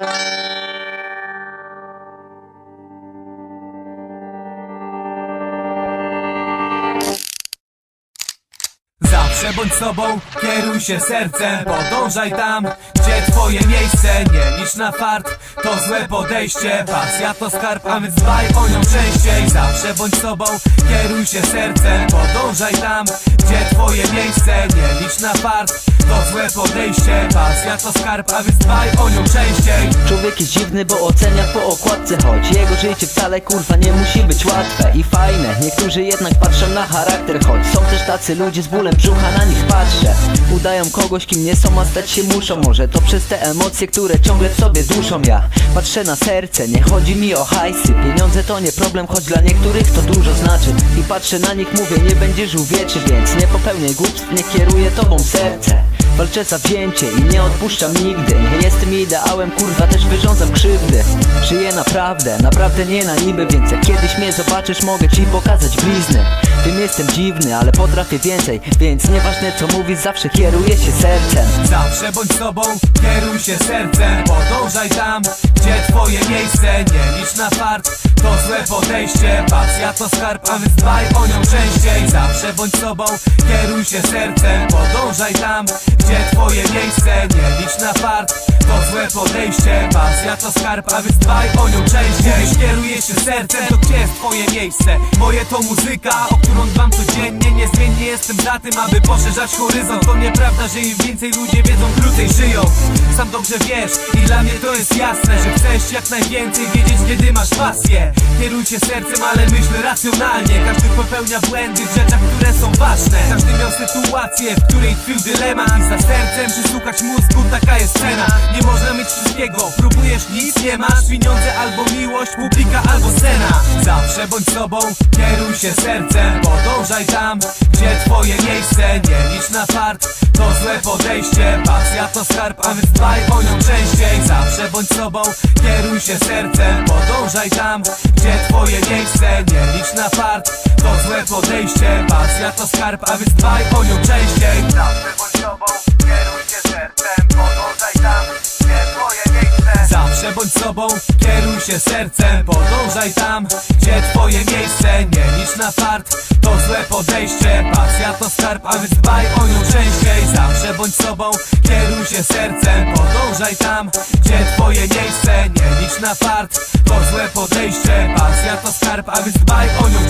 you Zawsze bądź sobą, kieruj się sercem Podążaj tam, gdzie twoje miejsce. Nie licz na fart, to złe podejście. Pasja to skarb, a więc dbaj o nią częściej. Zawsze bądź sobą, kieruj się sercem Podążaj tam, gdzie twoje miejsce. Nie licz na fart, to złe podejście. Pasja to skarb, a więc dbaj o nią częściej. Człowiek jest dziwny, bo ocenia po okładce Choć jego życie wcale kurwa nie musi być łatwe I fajne, niektórzy jednak patrzą na charakter Choć są też tacy ludzie z bólem brzucha na nich patrzę. Udają kogoś kim nie są, a stać się muszą. Może to przez te emocje, które ciągle w sobie duszą. Ja patrzę na serce, nie chodzi mi o hajsy. Pieniądze to nie problem, choć dla niektórych to dużo znaczy. I patrzę na nich, mówię nie będziesz uwieczy Więc nie popełniaj głupstw, nie kieruje tobą serce. Walczę za wzięcie i nie odpuszczam nigdy. Nie jestem ideałem, kurwa też wyrządzam krzywdy. Żyję naprawdę, naprawdę nie na niby Więc jak kiedyś mnie zobaczysz mogę ci pokazać blizny. Wiem jestem dziwny, ale potrafię więcej Więc nieważne co mówisz, zawsze kieruję się sercem. Zawsze bądź sobą, kieruj się sercem. Podążaj tam, miejsce Nie licz na fart, to złe podejście Pasja to skarb, a więc dbaj o nią częściej. Zawsze bądź sobą, kieruj się sercem Podążaj tam, gdzie twoje miejsce. Nie licz na fart, to złe podejście Pasja to skarb, a więc dbaj o nią częściej. Mówisz, kieruję się sercem, to gdzie jest twoje miejsce? Moje to muzyka, o którą dbam codziennie. Niezmiennie jestem za tym, aby poszerzać horyzont. To nieprawda, że im więcej ludzie wiedzą, krócej żyją. Sam dobrze wiesz dla mnie to jest jasne Że chcesz jak najwięcej wiedzieć, kiedy masz pasję. Kieruj się sercem, ale myśl racjonalnie. Każdy popełnia błędy w rzeczach, które są ważne. Każdy miał sytuację, w której tkwił dylemat. I za sercem przysłuchać mózgu, taka jest cena. Nie można mieć wszystkiego, próbujesz nic, nie masz. Pieniądze albo miłość, publika albo scena. Zawsze bądź sobą, kieruj się sercem. Podążaj tam, gdzie twoje miejsce. Nie licz na fart, złe podejście. Pasja to skarb, a więc dbaj o nią częściej. Zawsze bądź sobą, kieruj się sercem. Podążaj tam, gdzie twoje miejsce. Nie licz na fart, to złe podejście. Pasja to skarb, a więc dbaj o nią częściej. Zawsze bądź sobą, kieruj się sercem. Podążaj tam, gdzie twoje miejsce. Zawsze bądź sobą, kieruj się sercem. Podążaj tam, gdzie twoje miejsce. Nie licz na fart, to złe podejście. Pasja to skarb, a więc dbaj o nią częściej Zawsze bądź sobą, kieruj się sercem. Podążaj tam, gdzie twoje miejsce. Nie licz na fart, to złe podejście. Pasja to skarb, a więc dbaj o nią